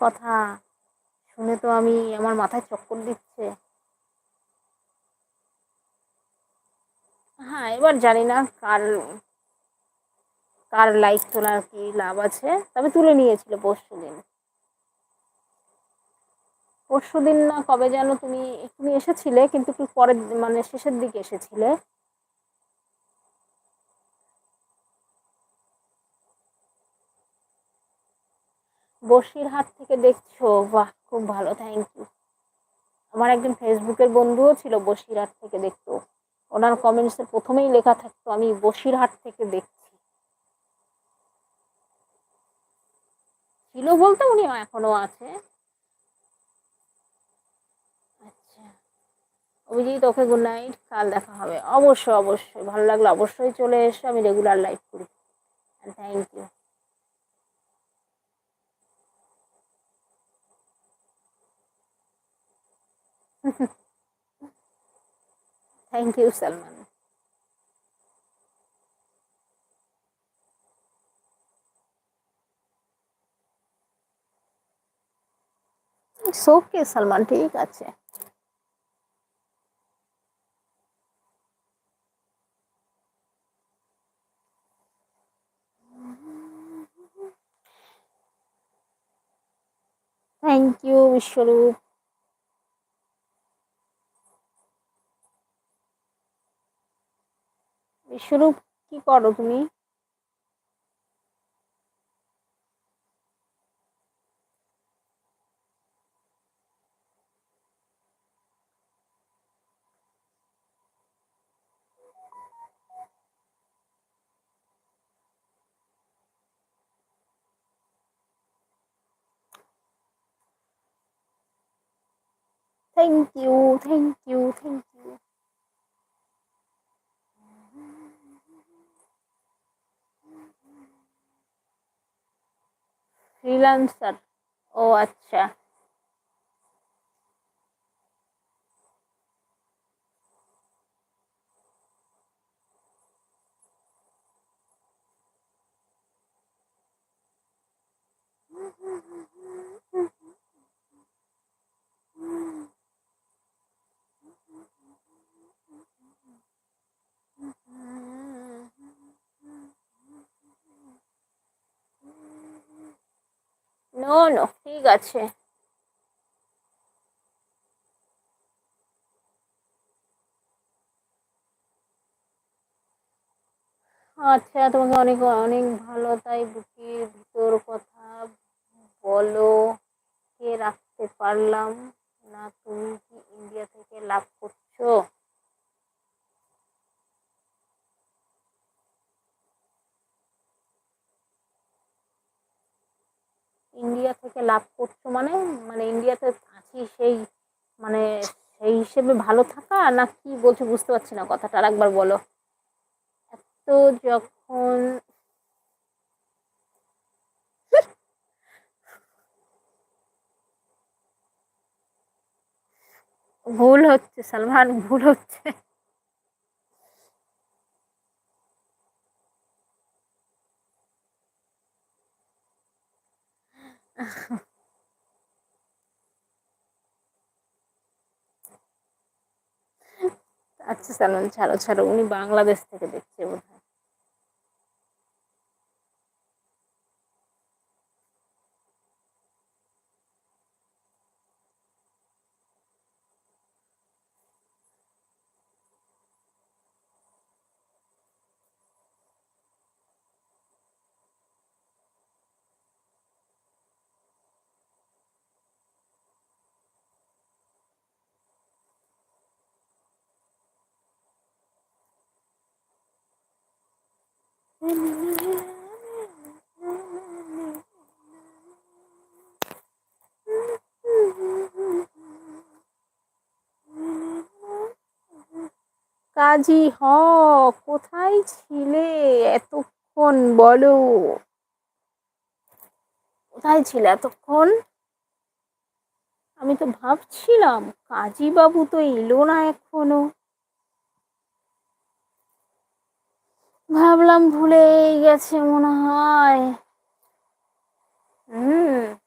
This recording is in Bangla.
কথা শুনে তো আমি আমার মাথায় চক্কর দিচ্ছে। হ্যাঁ এবার জানি না কার কার লাইক তোলার কি লাভ আছে। তবে তুলে নিয়েছিল পরশু দিন। পরশু দিন না কবে যেন তুমি তুমি এসেছিলে, কিন্তু পরের মানে শেষের দিকে এসেছিলে। বসিরহাট থেকে দেখছ? বাহ, খুব ভালো থ্যাংক ইউ আমার একজন ফেসবুকের বন্ধুও ছিল বসিরহাট থেকে দেখতো। ওনার কমেন্টসে প্রথমেই লেখা থাকতো, আমি বসিরহাট থেকে দেখছি। ছিল বলতে উনি এখনও আছে। আচ্ছা। অভিজিৎ, ওকে গুড নাইট কাল দেখা হবে। অবশ্যই অবশ্যই। ভালো লাগল অবশ্যই চলে এসো, আমি রেগুলার লাইভ করি। Thank you thank you Salman okay Salman ঠিক আছে থ্যাংক ইউ বিশ্বরূপ বিশ্বরূপ কি করো তুমি? Thank you thank you freelancer ও আচ্ছা। নো নো ঠিক আছে। আচ্ছা তোমাকে অনেক অনেক ভালো তাই বুকের ভিতর কথা বলো। কে রাখতে পারলাম না তুমি কি ইন্ডিয়া থেকে লাভ করছ ইন্ডিয়া থেকে লাভ করছ মানে? মানে ইন্ডিয়াতে আছি সেই মানে সেই হিসেবে ভালো থাকা না কি বলছো বুঝতে পারছি না কথাটা, আর একবার বলো। এত যখন ভুল হচ্ছে সালমান, ভুল হচ্ছে। আচ্ছা সালমান ছাড়ো ছাড়ো উনি বাংলাদেশ থেকে দেখছে বোধ কাজী হ, কোথায় ছিলে এতক্ষণ বলো? কোথায় ছিল এতক্ষণ? আমি তো ভাবছিলাম কাজী বাবু তো এলো না এখনও। ভাবলাম ভুলেই গেছে মনে হয়। হুম।